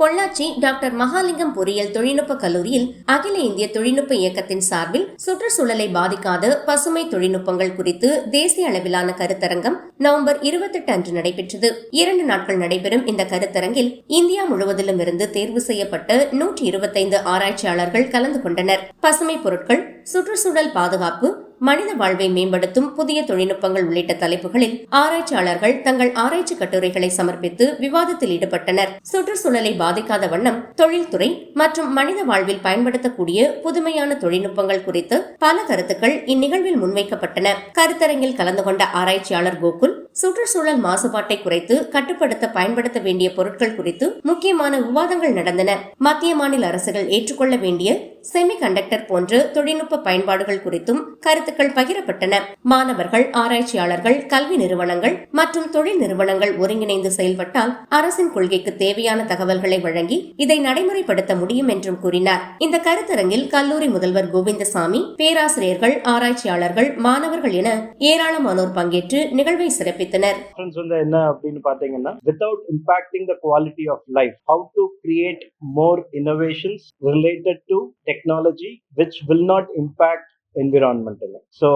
Pollachi doctor Mahalingam பொறியியல் தொழில்நுட்ப கல்லூரியில் அகில இந்திய தொழில்நுட்ப இயக்கத்தின் சார்பில் சுற்றுச்சூழலை பாதிக்காத பசுமை தொழில்நுட்பங்கள் குறித்து தேசிய அளவிலான கருத்தரங்கம் நவம்பர் இருபத்தெட்டு அன்று நடைபெற்றது. இரண்டு நாட்கள் நடைபெறும் இந்த கருத்தரங்கில் இந்தியா முழுவதிலும் இருந்து தேர்வு செய்யப்பட்ட நூற்றி இருபத்தைந்து ஆராய்ச்சியாளர்கள் கலந்து கொண்டனர். பசுமை பொருட்கள் சுற்றுச்சூழல் பாதுகாப்பு மனித வாழ்வை மேம்படுத்தும் புதிய தொழில்நுட்பங்கள் உள்ளிட்ட தலைப்புகளில் ஆராய்ச்சியாளர்கள் தங்கள் ஆராய்ச்சி கட்டுரைகளை சமர்ப்பித்து விவாதத்தில் ஈடுபட்டனர். சுற்றுச்சூழலை பாதிக்காத வண்ணம் தொழில்துறை மற்றும் மனித வாழ்வில் பயன்படுத்தக்கூடிய புதுமையான தொழில்நுட்பங்கள் குறித்து பல கருத்துக்கள் இந்நிகழ்வில் முன்வைக்கப்பட்டன. கருத்தரங்கில் கலந்து கொண்ட ஆராய்ச்சியாளர் கோகுல் சுற்றுச்சூழல் மாசுபாட்டை குறைத்து கட்டுப்படுத்த பயன்படுத்த வேண்டிய பொருட்கள் குறித்து முக்கியமான விவாதங்கள் நடந்தன. மத்திய மாநில அரசுகள் ஏற்றுக்கொள்ள வேண்டிய செமி கண்டக்டர் போன்ற தொழில்நுட்ப பயன்பாடுகள் குறித்தும் கருத்துக்கள் பகிரப்பட்டன. மாணவர்கள் ஆராய்ச்சியாளர்கள் கல்வி நிறுவனங்கள் மற்றும் தொழில் நிறுவனங்கள் ஒருங்கிணைந்து செயல்பட்டால் அரசின் கொள்கைக்கு தேவையான தகவல்களை வழங்கி இதை நடைமுறைப்படுத்த முடியும் என்றும் கூறினார். இந்த கருத்தரங்கில் கல்லூரி முதல்வர் கோவிந்தசாமி பேராசிரியர்கள் ஆராய்ச்சியாளர்கள் மாணவர்கள் என ஏராளமானோர் பங்கேற்று நிகழ்வை சிறப்பித்தனர். டிஃபரன்ஸ் வந்து என்ன அப்படின்னு பாத்தீங்கன்னா without impacting the quality of life how to create more innovations related to technology which will not impact environment so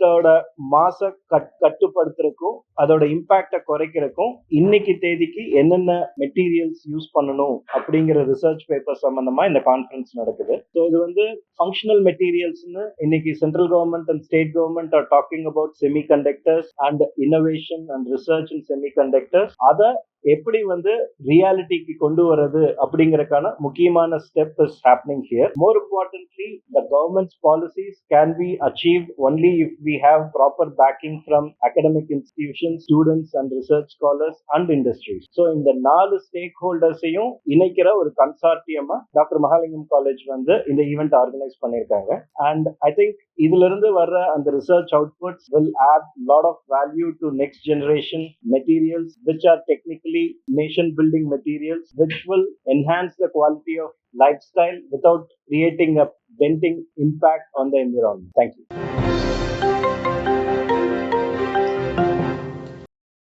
என்விரான்மெண்டோட மாச கட் கட்டுப்படுத்துறதுக்கும் அதோட இம்பாக்டை குறைக்கிறதுக்கும் இன்னைக்கு தேதிக்கு என்னென்ன மெட்டீரியல்ஸ் யூஸ் பண்ணணும் அப்படிங்கிற ரிசர்ச் பேப்பர் சம்பந்தமா இந்த கான்ஃபரன்ஸ் நடக்குது. ஸோ இது வந்து ஃபங்க்ஷனல் மெட்டீரியல்ஸ்னு இன்னைக்கு central government and state government are talking about semiconductors and innovation and research in semiconductors அதை எப்படி வந்து ரியாலிட்டிக்கு கொண்டு வர்றது அப்படிங்கறக்கான முக்கியமான step is happening here more importantly the government's policies can be achieve only if we have proper backing from academic institution students and research scholars and industries so இந்த நாலு ஸ்டேக் ஹோல்டர்ஸையும் இணைக்கிற ஒரு கன்சார்டியமா டாக்டர் மகாலிங்கம் காலேஜ் வந்து இந்த event organise பண்ணியிருக்காங்க. And I think இதுல இருந்து வர்ற அந்த research outputs will add lot of value to next generation materials which are technically nation building materials which will enhance the quality of lifestyle without creating a denting impact on the environment. Thank you.